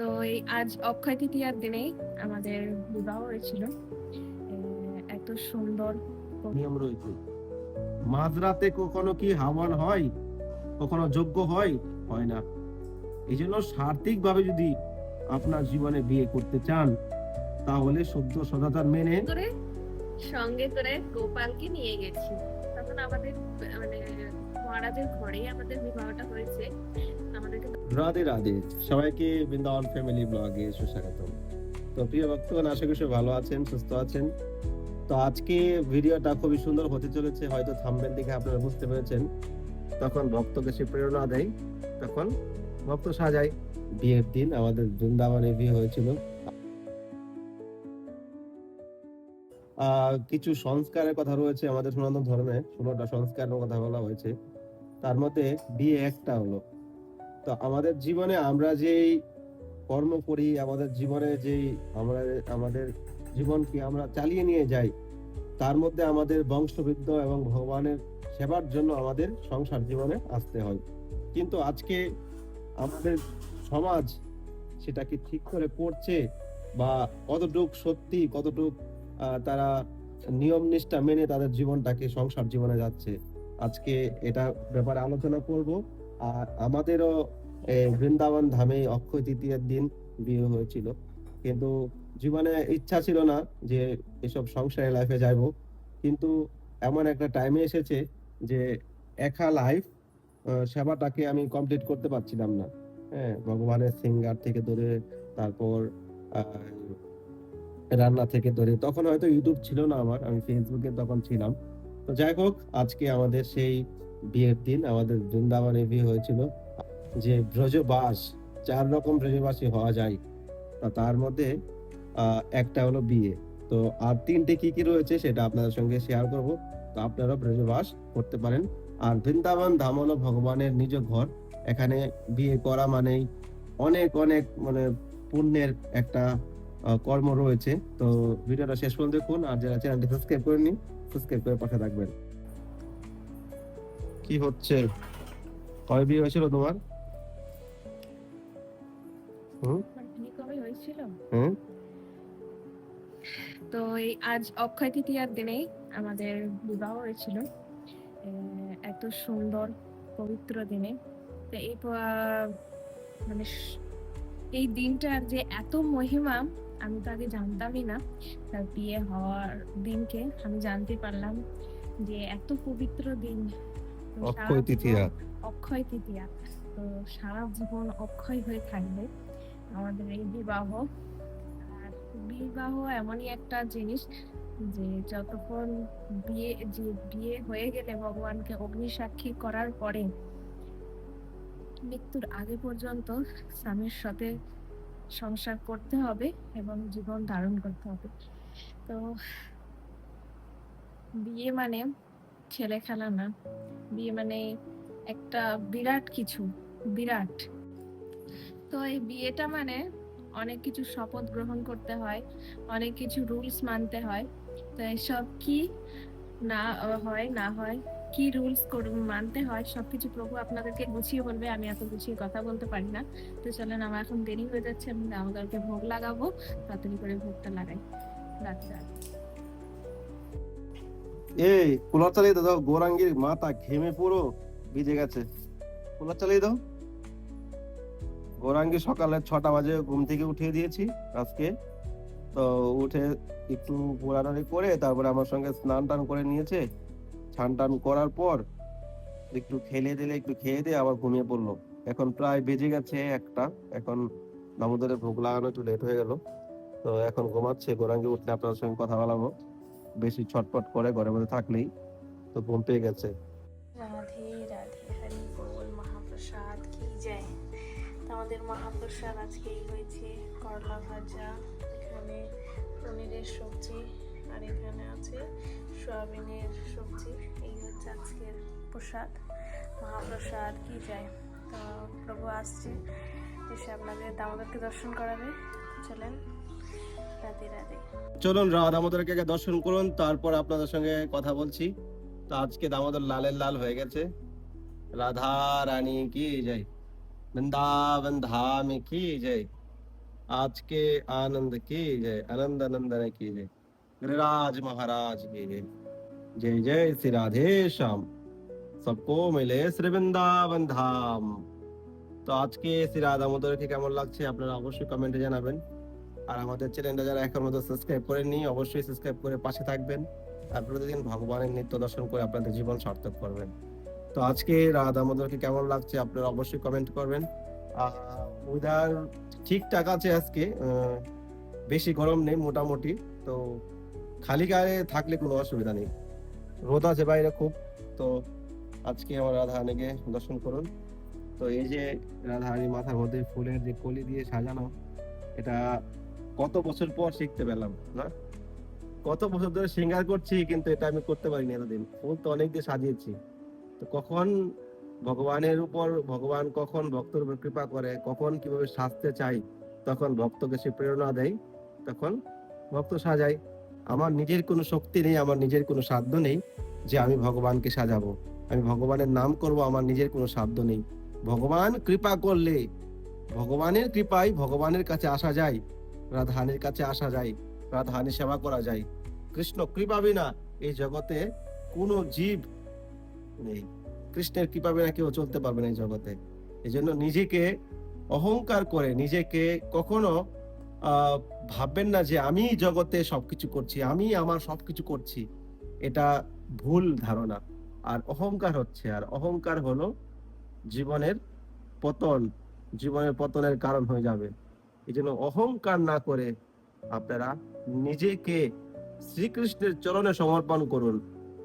তো এই আজ অক্ষয় তৃতীয়ার দিনেই আমাদের বিবাহ হয়েছিল। এত সুন্দর নিয়ম রয়েছে। মাঝরাতে কখনো কি হাওয়ান হয়? কখনো যোগ্য হয়? হয় না। এই জন্য সার্থিক ভাবে যদি আপনার জীবনে বিয়ে করতে চান তাহলে সভ্য সদাচার মেনে করে সঙ্গে করে গোপালকে নিয়ে গেছি। তখন আমাদের মানে মহারাজের ঘরেই আমাদের বিবাহটা হয়েছে। আমাদেরকে রাধে রাধে। সবাইকে বৃন্দাবন ফ্যামিলি ব্লগে সুস্বাগত তো প্রিয় ভক্তগণ, আশা করি ভালো আছেন, সুস্থ আছেন। তো আজকে ভিডিওটা খুবই সুন্দর হতে চলেছে, হয়তো থাম্বেল দেখে আপনারা বুঝতে পেরেছেন। তখন ভক্তকে সে প্রেরণা দেয়, তখন ভক্ত সাজায়। বিয়ের দিন আমাদের বৃন্দাবনে বিয়ে হয়েছিল। কিছু সংস্কারের কথা রয়েছে আমাদের সনাতন ধর্মে, ষোলোটা সংস্কারের কথা বলা হয়েছে। তার মধ্যে বিয়ে একটা হলো। তো আমাদের জীবনে আমরা যেই কর্ম করি, আমাদের জীবনে যেই আমরা, আমাদের জীবনকে আমরা চালিয়ে নিয়ে যাই, তার মধ্যে আমাদের বংশবৃদ্ধ এবং ভগবানের সেবার জন্য আমাদের সংসার জীবনে আসতে হয়। কিন্তু আজকে আমাদের সমাজ সেটাকে ঠিক করে করছে বা কতটুক সত্যি, কতটুক তারা নিয়ম নিষ্ঠা মেনে তাদের জীবনটাকে, সংসার জীবনে যাচ্ছে, আজকে এটা ব্যাপারে আলোচনা করব। আর আমাদেরও বৃন্দাবন ধামে অক্ষয় তৃতীয়ার দিন বিয়ে হয়েছিল। কিন্তু জীবনে ইচ্ছা ছিল না যে এসব সংসারে লাইফে যাইব। কিন্তু এমন একটা টাইমে এসেছে যে একা লাইফ সেবাটাকে আমি কমপ্লিট করতে পারছিলাম না। হ্যাঁ ভগবানের সিঙ্গার থেকে ধরে তারপর রান্না থেকে ধরে। তখন হয়তো ইউটিউব ছিল না আমার, আমি ফেসবুকে তখন ছিলাম। তো যাই হোক, আজকে আমাদের সেই বিয়ের দিন, আমাদের বৃন্দাবনে বিয়ে হয়েছিল। যে ব্রজবাস, চার রকম ব্রজবাসী হওয়া যায়। তা তার মধ্যে একটা হলো বিয়ে। তো আর তিনটে কি কি রয়েছে সেটা আপনাদের সঙ্গে শেয়ার করব। তো আপনারা ব্রজবাস করতে পারেন। আর বৃন্দাবন ধাম হলো ভগবানের নিজ ঘর। এখানে বিয়ে করা মানেই অনেক অনেক মানে পুণ্যের একটা কর্ম রয়েছে। তো ভিডিওটা শেষ পর্যন্ত দেখুন। আর যারা চ্যানেলটি সাবস্ক্রাইব করেনি সাবস্ক্রাইব করে পাশে থাকবেন। কি হচ্ছে? কবে বিয়ে হয়েছিল তোমার? তো এই আজ অক্ষয় তৃতীয়ার দিনেই আমাদের বিবাহ হয়েছিল। এত সুন্দর পবিত্র দিনে। তো এই মানে এই দিনটার যে এত মহিমা আমি তো আগে জানতামই না। তার বিয়ে হওয়ার দিনকে আমি জানতে পারলাম যে এত পবিত্র দিন। অক্ষয় তৃতীয়া। অক্ষয় তৃতীয়া। তো সারা জীবন অক্ষয় হয়ে থাকবে। আমাদের এই বিবাহ। আর বিবাহ এমনই একটা জিনিস যে যতক্ষণ বিয়ে, যে বিয়ে হয়ে গেলে ভগবানকে অগ্নিসাক্ষী করার পরে মৃত্যুর আগে পর্যন্ত স্বামীর সাথে সংসার করতে হবে এবং জীবন ধারণ করতে হবে। তো বিয়ে মানে ছেলে খেলা না। বিয়ে মানে একটা বিরাট কিছু, বিরাট। তো এই বিয়েটা মানে অনেক কিছু শপথ গ্রহণ করতে হয়, অনেক কিছু রুলস মানতে হয়। তো এসব কি না হয় না হয়, কি রুলস মানতে হয়, সবকিছু প্রভু আপনাদেরকে গুছিয়ে বলবে, আমি এত গুছিয়ে কথা বলতে পারি না। তো চলেন, আমার এখন দেরি হয়ে যাচ্ছে, আমি আমাদেরকে ভোগ লাগাবো, তাড়াতাড়ি করে ভোগটা লাগাই। রাতে রাতে এই, কুলার চালিয়ে দাও, গোরাঙ্গির মাথা ঘেমে পুরো ভিজে গেছে। কুলার চালিয়ে দাও। গোরাঙ্গি সকালে ছটা বাজে ঘুম থেকে উঠিয়ে দিয়েছি আজকে। তো উঠে একটু ঘোরাঘুরি করে তারপরে আমার সঙ্গে স্নান টান করে নিয়েছে। স্নান টান করার পর একটু খেলে দিলে, একটু খেয়ে দিয়ে আবার ঘুমিয়ে পড়ল। এখন প্রায় বেজে গেছে একটা। এখন দামোদরের ভোগ লাগানো একটু লেট হয়ে গেল। তো এখন ঘুমাচ্ছে। গোরাঙ্গি উঠলে আপনার সঙ্গে কথা বলাবো। বেশি ছটপট করে ঘরের মধ্যে থাকলেই। তো ঘুম পেয়ে গেছে। তো আমাদের মহাপ্রসাদ আজকেই হয়েছে করলা ভাজা, এখানে পনিরের সবজি, আর এখানে আছে সয়াবিনের সবজি। এই হচ্ছে আজকের প্রসাদ, মহাপ্রসাদ, কি যায়? তো প্রভু আসছে, এসে আপনাদের দামোদরকে দর্শন করাবে। চলেন, রাধে রাধে। চলুন, রাধা দামোদরকে আগে দর্শন করুন, তারপর আপনাদের সঙ্গে কথা বলছি। তো আজকে দামোদর লালের লাল হয়ে গেছে। রাধা রানী কি জয় বৃন্দাবন ধাম কি জয় आज के आनंद की जय आनंद आनंदन की जय गिरिराज महाराज की जय जय जय श्री राधे श्याम सबको मिले শ্রী বৃন্দাবন ধাম তো আজকে শ্রী রাধা মদরকে কেমন লাগছে আপনারা অবশ্যই কমেন্টে জানাবেন আর আমাদের চ্যানেলটা যারা এখন মতো সাবস্ক্রাইব করেননি অবশ্যই সাবস্ক্রাইব করে পাশে থাকবেন আর প্রতিদিন ভগবানের নিত্য দর্শন করে আপনাদের জীবন সার্থক করবেন তো আজকে রাধা আমাদেরকে কেমন লাগছে আপনারা অবশ্যই কমেন্ট করবেন। ওয়েদার ঠিকঠাক আছে আজকে বেশি গরম নেই মোটামুটি, তো খালি গায়ে থাকলে কোনো অসুবিধা নেই। রোদ আছে বাইরে খুব, তো আজকে আমার রাধা রাধারানীকে দর্শন করুন। তো এই যে রাধারানী মাথার মধ্যে ফুলের যে কলি দিয়ে সাজানো, এটা কত বছর পর শিখতে পেলাম, না? কত বছর ধরে সিঙ্গার করছি, কিন্তু এটা আমি করতে পারিনি এতদিন। ফুল তো অনেক দিয়ে সাজিয়েছি। তো কখন ভগবানের উপর, ভগবান কখন ভক্তের উপর কৃপা করে, কখন কীভাবে সাজতে চাই তখন ভক্তকে সে প্রেরণা দেয়, তখন ভক্ত সাজায়। আমার নিজের কোনো শক্তি নেই, আমার নিজের কোনো সাধ্য নেই যে আমি ভগবানকে সাজাবো। আমি ভগবানের নাম করব, আমার নিজের কোনো সাধ্য নেই। ভগবান কৃপা করলে, ভগবানের কৃপায় ভগবানের কাছে আসা যায় রাধানের কাছে আসা যায় রাধাহানি সেবা করা যায়। কৃষ্ণ কৃপা বিনা এই জগতে কোনো জীব নেই। কৃষ্ণের কৃপা বিনা কেউ চলতে পারবে না এই জগতে। এই জন্য নিজেকে অহংকার করে নিজেকে কখনো ভাববেন না যে আমি জগতে সবকিছু করছি, আমি আমার সবকিছু করছি। এটা ভুল ধারণা। আর অহংকার হচ্ছে। আর অহংকার হলো জীবনের পতন। জীবনের পতনের কারণ হয়ে যাবে। এই জন্য অহংকার না করে আপনারা নিজেকে শ্রীকৃষ্ণের চরণে সমর্পণ করুন।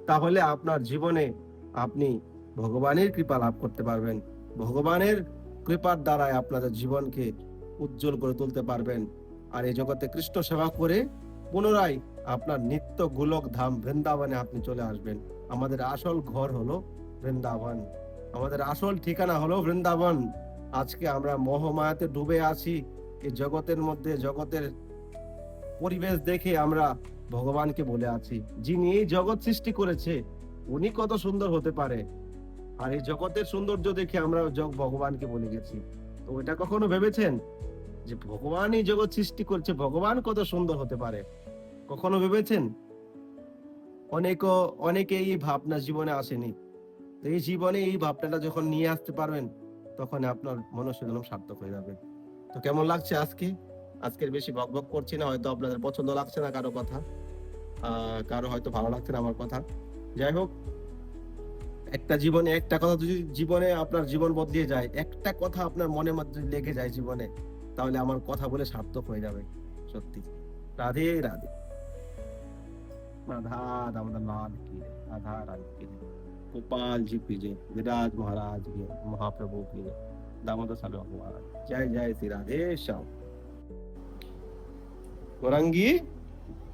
তাহলে আপনার জীবনে আপনি ভগবানের কৃপা লাভ করতে পারবেন। ভগবানের কৃপার দ্বারাই আপনাদের জীবনকে উজ্জ্বল করে তুলতে পারবেন। আর এই জগতে কৃষ্ণ সেবা করে পুনরায় আপনার নিত্য গোলক ধাম বৃন্দাবনে আপনি চলে আসবেন। আমাদের আসল ঘর হলো বৃন্দাবন। আমাদের আসল ঠিকানা হলো বৃন্দাবন। আজকে আমরা মোহমায়াতে ডুবে আছি। এই জগতের মধ্যে, জগতের পরিবেশ দেখে আমরা ভগবানকে বলে আছি, যিনি এই জগৎ সৃষ্টি করেছে। উনি কত সুন্দর হতে পারে। আর এই জগতের সৌন্দর্য দেখে আমরা জগ ভগবানকে বলে গেছি। তো এটা কখনো ভেবেছেন? যে ভগবান এই জগৎ সৃষ্টি করছে, ভগবান কত সুন্দর হতে পারে? কখনো ভেবেছেন? অনেক, অনেকে এই ভাবনা জীবনে আসেনি। তো এই জীবনে এই ভাবনাটা যখন নিয়ে আসতে পারবেন, তখন আপনার মনুষ্য জন্ম সার্থক হয়ে যাবে। তো কেমন লাগছে আজকে? আজকের বেশি বক বক করছি না, হয়তো আপনাদের পছন্দ লাগছে না কারও কথা। কারও হয়তো ভালো লাগছে না আমার কথা। যাই হোক একটা জীবনে একটা কথা যদি জীবনে আপনার জীবন বদলিয়ে যায় একটা কথা আপনার মনের মধ্যে যদি লেগে যায় জীবনে তাহলে আমার কথা বলে সার্থক হয়ে যাবে সত্যি রাধে রাধে राधा दामोदर लाल की जय, राधा रानी की जय, गोपाल जी की जय विराज महाराज की जय, महाप्रभु की जय दामोदर साल भगवान जय जय श्री राधे श्याम গৌরাঙ্গী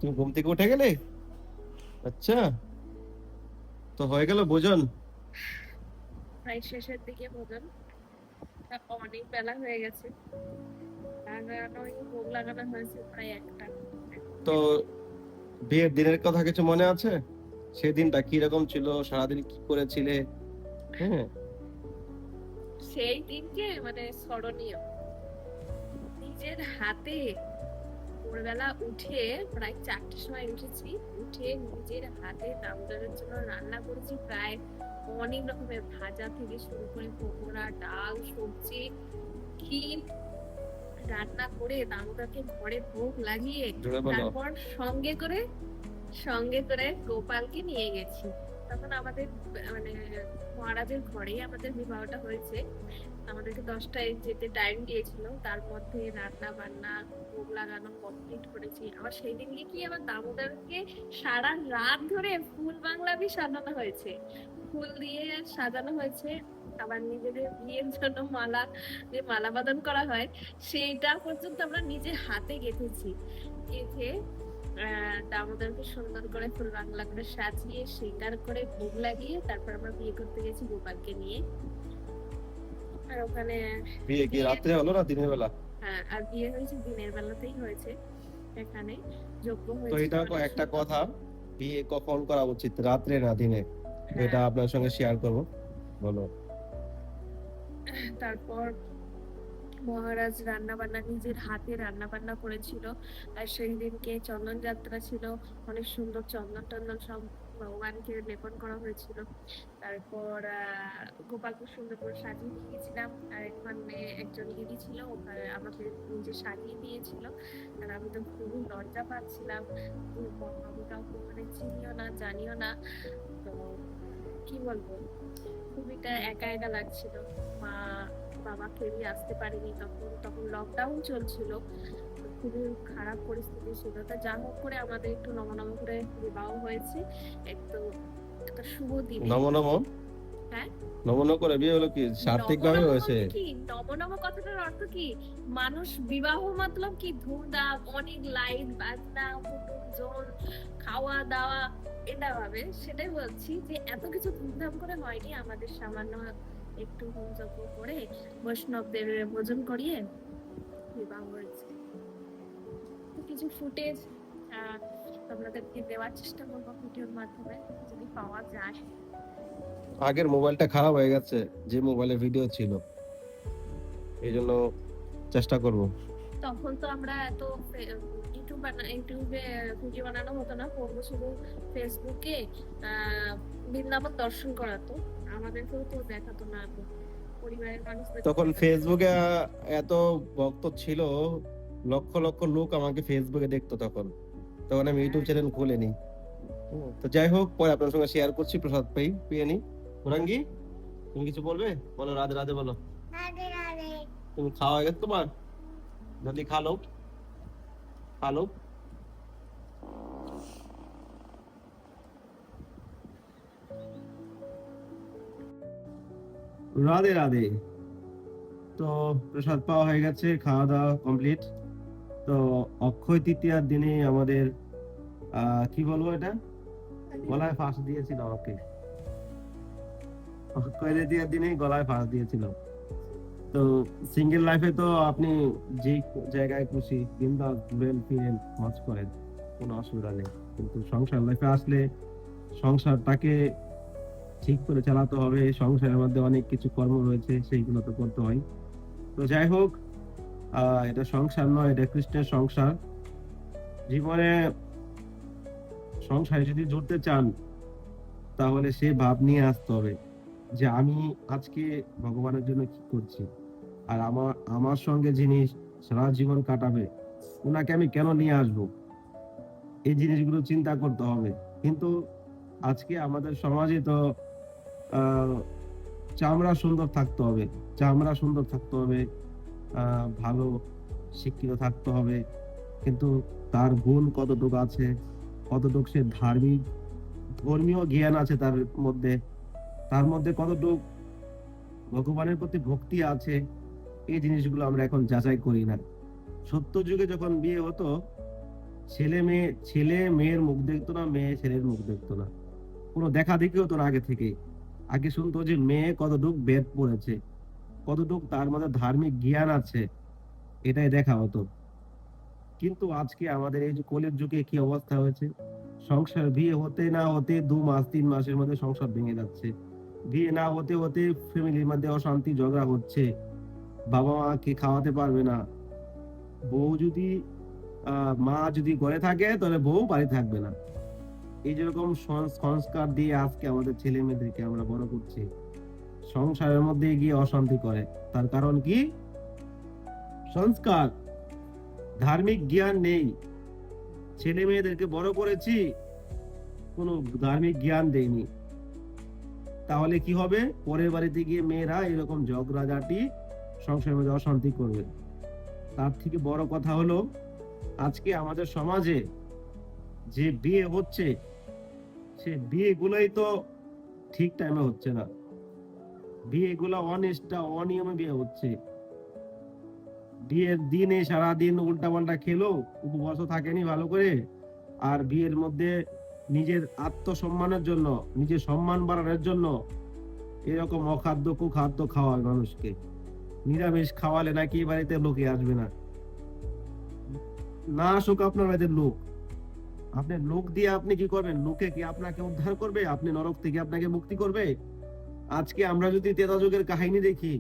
তুমি ঘুম থেকে উঠে গেলে আচ্ছা তো হয়ে গেল ভোজন? প্রায় শেষের দিকে ভোজন। অনেক বেলা হয়ে গেছে। ভোগ লাগানো হয়েছে প্রায় একটা। তো বিয়ের দিনের কথা কিছু মনে আছে? সেদিনটা কি রকম ছিল? সারাদিন কি করেছিলে? হ্যাঁ। সেই দিনকে মানে স্মরণীয়। নিজের হাতে ভোরবেলা উঠে প্রায় চারটের সময় উঠেছি। উঠে নিজের হাতে দামোদরের জন্য রান্না করেছি। প্রায় অনেক রকমের ভাজা থেকে শুরু করে পকোড়া ডাল সবজি ক্ষীর রান্না করে দামোদরকে ঘরে ভোগ লাগিয়ে তারপর সঙ্গে করে সঙ্গে করে গোপালকে নিয়ে গেছি। তখন আমাদের মানে মহারাজের ঘরেই আমাদের বিবাহটা হয়েছে। আমাদেরকে দশটায় যেতে টাইম দিয়েছিল। তার মধ্যে রান্না বান্না, ভোগ লাগানো কমপ্লিট করেছি। আবার সেই দিনকে কি আমার দামোদরকে সারা রাত ধরে ফুল বাংলাবি সাজানো হয়েছে। ফুল দিয়ে সাজানো হয়েছে। আবার নিজেদের বিয়ের জন্য মালা, যে মালা বাদন করা হয়, সেইটা পর্যন্ত আমরা নিজে হাতে গেঁথেছি। গেঁথে দামোদরকে সুন্দর করে ফুল বাংলা করে সাজিয়ে সেটার করে ভোগ লাগিয়ে তারপর আমরা বিয়ে করতে গেছি গোপালকে নিয়ে। আর ওখানে বিয়ে কি রাত্রে হলো না দিনের বেলা? হ্যাঁ আর বিয়ে হয়েছে দিনের বেলাতেই হয়েছে এখানে যোগ্য তো এটা অনেক একটা কথা বিয়ে কখন করা উচিত রাত্রে না দিনে? হ্যাঁ, এটা আপনার সঙ্গে শেয়ার করব বলো। তারপর মহারাজ রান্না বান্না নিজের হাতে রান্না বান্না করেছিল আর সেই দিনকে চন্দন যাত্রা ছিল অনেক সুন্দর চন্দন টন্দন সব ভগবানকে লেপন করা হয়েছিল। তারপর গোপালপুর সুন্দর করে সাজিয়ে দিয়ে গেছিলাম আর এখানে একজন দিদি ছিল, ওখানে আমাকে নিজে সাজিয়ে দিয়েছিল। আর আমি তো খুবই লজ্জা পাচ্ছিলাম। আমি কাউকে ওখানে চিনিও না, জানিও না। তো কি বলব? খুবইটা একা একা লাগছিল। মা, বাবা কেউই আসতে পারেনি তখন। তখন লকডাউন চলছিল। খুবই খারাপ পরিস্থিতি ছিল। তা যা হোক করে আমাদের একটু নম নম করে বিবাহ হয়েছে। একটু একটা শুভ দিন। নম নম? হ্যাঁ? নম নম করে বিয়ে হলো কি? সার্থিক ভাবে হয়েছে? কি? নবনব কথাটার অর্থ কি? মানুষ বিবাহ মতলব কি? ধুমধাম অনেক লাইট বাজনা জন খাওয়া দাওয়া এটা ভাবে। সেটাই বলছি যে এত কিছু ধুমধাম করে হয়নি। আমাদের সামান্য একটু করে বৈষ্ণবদের ভোজন করিয়ে বিবাহ হয়েছে। কিছু ফুটেজ আপনাদেরকে দেওয়ার চেষ্টা করব ভিডিওর মাধ্যমে যদি পাওয়া যায়। আগের মোবাইলটা খারাপ হয়ে গেছে যে মোবাইলে ভিডিও ছিল। এই জন্য চেষ্টা করব। তখন তো আমরা এত ইউটিউব ইউটিউবে ভিডিও বানানো হতো না করব শুধু ফেসবুকে বৃন্দাবন দর্শন করাতো। আমাদেরকেও তো দেখাতো না পরিবারের মানুষ তখন ফেসবুকে এত ভক্ত ছিল লক্ষ লক্ষ লোক আমাকে ফেসবুকে দেখতো তখন। তখন আমি ইউটিউব চ্যানেল খুলিনি। তো যাই হোক পরে আপনার সঙ্গে শেয়ার করছি প্রসাদ পাই পেয়ে নি। ওরাঙ্গি তুমি কিছু বলবে? বলো রাধে রাধে বলো। রাধে রাধে। তুমি খাওয়া হয়ে গেছে তোমার? জলদি খা লো খা লো রাধে রাধে। তো প্রসাদ পাওয়া হয়ে গেছে খাওয়া দাওয়া কমপ্লিট তো অক্ষয় তৃতীয়ার দিনে আমাদের কি বলব এটা? গলায় ফাঁস দিয়েছিল আমাকে। অক্ষয় তৃতীয়ার দিনে গলায় ফাঁস দিয়েছিল। তো সিঙ্গেল লাইফে তো আপনি যে জায়গায় খুশি বিন্দাস ঘুরেন ফিরেন মজ করেন কোনো অসুবিধা নেই। কিন্তু সংসার লাইফে আসলে সংসারটাকে ঠিক করে চালাতে হবে। সংসারের মধ্যে অনেক কিছু কর্ম রয়েছে সেইগুলো তো করতে হয়। তো যাই হোক এটা সংসার নয়, এটা কৃষ্ণের সংসার। জীবনে সংসারে যদি জুড়তে চান, তাহলে সে ভাব নিয়ে আসতে হবে যে আমি আজকে ভগবানের জন্য কি করছি? আর আমার আমার সঙ্গে যিনি সারা জীবন কাটাবে ওনাকে আমি কেন নিয়ে আসব? এই জিনিসগুলো চিন্তা করতে হবে। কিন্তু আজকে আমাদের সমাজে তো চামড়া সুন্দর থাকতে হবে, চামড়া সুন্দর থাকতে হবে। ভালো শিক্ষিত থাকতে হবে। কিন্তু তার গুণ কতটুকু আছে? কতটুকু সে ধার্মিক, ধর্মীয় জ্ঞান আছে তার মধ্যে? তার মধ্যে কতটুকু ভগবানের প্রতি ভক্তি আছে? এই জিনিসগুলো আমরা এখন যাচাই করি না। সত্য যুগে যখন বিয়ে হতো, ছেলে মেয়ে, ছেলে মেয়ের মুখ দেখতো না, মেয়ে ছেলের মুখ দেখতো না। কোনো দেখা দেখি হতো না আগে থেকে আগে শুনতো যে মেয়ে কতটুক বেদ পড়েছে। কতটুক তার মধ্যে ধার্মিক জ্ঞান আছে, এটাই দেখা হতো। কিন্তু আজকে আমাদের এই যে কলের যুগে কি অবস্থা হয়েছে? সংসার বিয়ে হতে না হতে দু মাস, তিন মাসের মধ্যে সংসার ভেঙে যাচ্ছে। বিয়ে না হতে হতে ফ্যামিলির মধ্যে অশান্তি, ঝগড়া হচ্ছে। বাবা মা কে খাওয়াতে পারবে না। বউ যদি মা যদি ঘরে থাকে, তাহলে বউ বাড়ি থাকবে না। এই যেরকম সংস্কার দিয়ে আজকে আমাদের ছেলে মেয়েদেরকে আমরা বড় করছি। সংসারের মধ্যে গিয়ে অশান্তি করে। তার কারণ কি? সংস্কার। ধার্মিক জ্ঞান নেই। ছেলে মেয়েদেরকে বড় করেছি, কোনো ধার্মিক জ্ঞান দেয়নি তাহলে কি হবে? পরের বাড়িতে গিয়ে মেয়েরা এরকম ঝগড়াঝাটি সংসারের মধ্যে অশান্তি করবে। তার থেকে বড় কথা হলো, আজকে আমাদের সমাজে যে বিয়ে হচ্ছে, সে বিয়েগুলোই তো ঠিক টাইমে হচ্ছে না। বিয়েগুলো অনিষ্ঠা অনিয়মে বিয়ে হচ্ছে। বিয়ের দিনে সারাদিন উল্টা পাল্টা খেলো উপবাস থাকেনি ভালো করে। আর বিয়ের মধ্যে নিজের আত্মসম্মানের জন্য, নিজের সম্মান বাড়ানোর জন্য এরকম অখাদ্য, কুখাদ্য খাওয়ায় মানুষকে। নিরামিষ খাওয়ালে নাকি বাড়িতে লোকে আসবে না। না আসুক আপনার বাড়িতে লোক। আপনি লোক দিয়ে আপনি কি করবেন? লোকে কি আপনাকে উদ্ধার করবে? আপনি নরক থেকে আপনাকে মুক্তি করবে? আজকে আমরা যদি তেতা যুগের কাহিনী দেখি,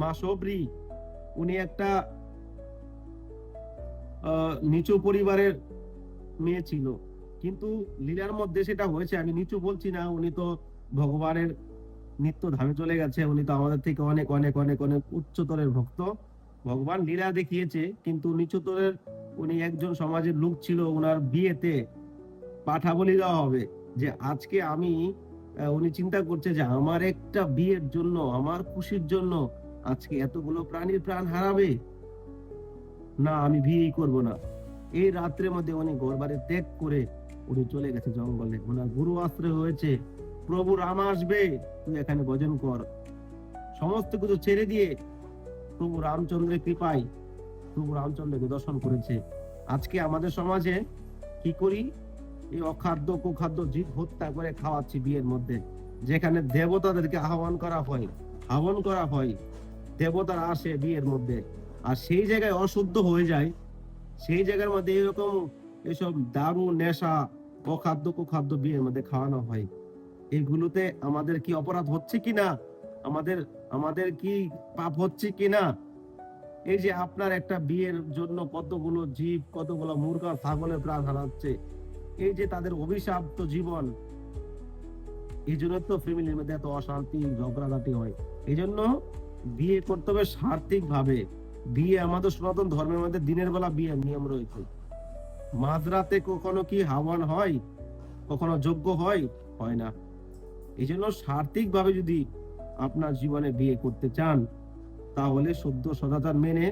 মা সবরি, উনি একটা নিচু পরিবারের মেয়ে ছিল। কিন্তু লীলার মধ্যে সেটা হয়েছে, আমি নিচু বলছি না, উনি তো ভগবানের নিত্য ধামে চলে গেছে, উনি তো আমাদের থেকে অনেক অনেক অনেক অনেক উচ্চতরের ভক্ত। ভগবান লীলা দেখিয়েছে, কিন্তু নিচুতরের উনি একজন সমাজের লোক ছিল ওনার বিয়েতে পাঠা বলি দেওয়া হবে যে, আজকে আমি উনি চিন্তা করছে যে আমার একটা বিয়ের জন্য, আমার খুশির জন্য আজকে এতগুলো প্রাণীর প্রাণ হারাবে? না, আমি বিয়েই করব না। এই রাত্রের মধ্যে উনি ঘর বাড়ি ত্যাগ করে উনি চলে গেছে জঙ্গলে। ওনার গুরু আশ্রয় হয়েছে। প্রভু রাম আসবে, তুই এখানে ভজন কর। সমস্ত কিছু ছেড়ে দিয়ে প্রভু রামচন্দ্রের কৃপায় প্রভু রামচন্দ্রকে দর্শন করেছে। আজকে আমাদের সমাজে কি করি? এই অখাদ্য কুখাদ্য জীব হত্যা করে খাওয়াচ্ছি বিয়ের মধ্যে। যেখানে দেবতাদেরকে আহ্বান করা হয়, আহ্বান করা হয়, দেবতারা আসে বিয়ের মধ্যে। আর সেই জায়গায় অশুদ্ধ হয়ে যায়। সেই জায়গার মধ্যে এরকম এসব দারু নেশা, অখাদ্য কুখাদ্য বিয়ের মধ্যে খাওয়ানো হয়। এগুলোতে আমাদের কি অপরাধ হচ্ছে কি না? আমাদের আমাদের কি পাপ হচ্ছে কি না? এই যে আপনার একটা বিয়ের জন্য কতগুলো জীব, কতগুলো মুরগা, ছাগলের প্রাণ হারাচ্ছে এই যে তাদের অভিশাপ্ত জীবন, এই জন্য তো ফ্যামিলির মধ্যে এত অশান্তি, ঝগড়াঝাটি হয়। এই জন্য বিয়ে করতে হবে সার্থিক ভাবে বিয়ে আমাদের সনাতন ধর্মের মধ্যে দিনের বেলা বিয়ের নিয়ম রয়েছে। মাঝরাতে কখনো কি হাওয়ান হয়? কখনো যোগ্য হয়? হয় না। এই জন্য সার্থিক ভাবে যদি আপনার জীবনে বিয়ে করতে চান, তাহলে শুদ্ধ সদাচার মেনে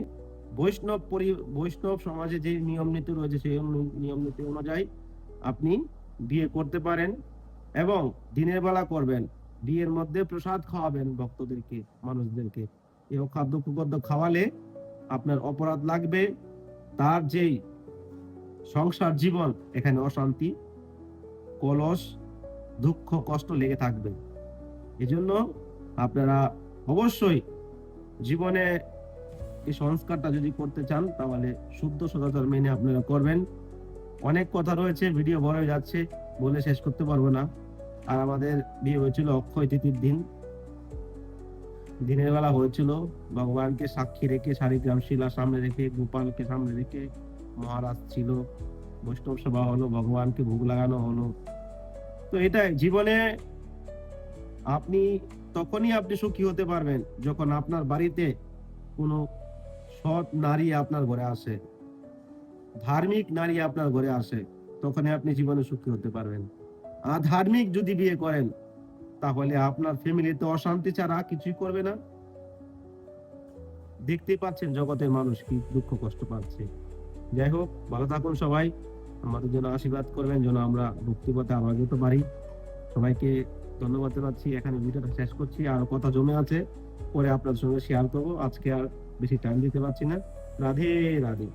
বৈষ্ণব পরি, বৈষ্ণব সমাজে যে নিয়ম নীতি রয়েছে, সেই নিয়ম নীতি অনুযায়ী আপনি বিয়ে করতে পারেন এবং দিনের বেলা করবেন। বিয়ের মধ্যে প্রসাদ খাওয়াবেন ভক্তদেরকে, মানুষদেরকে। এই খাদ্য কুখাদ্য খাওয়ালে আপনার অপরাধ লাগবে। তার যেই সংসার জীবন, এখানে অশান্তি, কলস, দুঃখ, কষ্ট লেগে থাকবে। এজন্য আপনারা অবশ্যই জীবনে এই সংস্কারটা যদি করতে চান, তাহলে শুদ্ধ সদাচার মেনে আপনারা করবেন। অনেক কথা রয়েছে ভিডিও বড় হয়ে যাচ্ছে বলে শেষ করতে পারব না। আর আমাদের বিয়ে হয়েছিল অক্ষয় তৃতীর দিন। দিনের বেলা হয়েছিল, ভগবানকে সাক্ষী রেখে শাড়িগ্রাম শিলা সামনে রেখে, গোপালকে সামনে রেখে মহারাজ ছিল, বৈষ্ণব সভা হলো, ভগবানকে ভোগ লাগানো হলো। তো এটাই, জীবনে আপনি তখনই আপনি সুখী হতে পারবেন যখন আপনার বাড়িতে কোনো সৎ নারী আপনার ঘরে আসে। ধার্মিক নারী আপনার ঘরে আসে, তখনই আপনি জীবনে সুখী হতে পারবেন। আধার্মিক যদি বিয়ে করেন, তাহলে আপনার ফ্যামিলিতে অশান্তি ছাড়া কিছুই করবে না। দেখতেই পাচ্ছেন জগতের মানুষ কি দুঃখ কষ্ট পাচ্ছে। যাই হোক, ভালো থাকুন সবাই। আমাদের জন্য আশীর্বাদ করবেন যেন আমরা ভক্তি পথে আবার যেতে পারি। সবাইকে ধন্যবাদ জানাচ্ছি। এখানে ভিডিওটা শেষ করছি। আর কথা জমে আছে, পরে আপনাদের সঙ্গে শেয়ার করব। আজকে আর বেশি টাইম দিতে পারছি না। রাধে রাধে।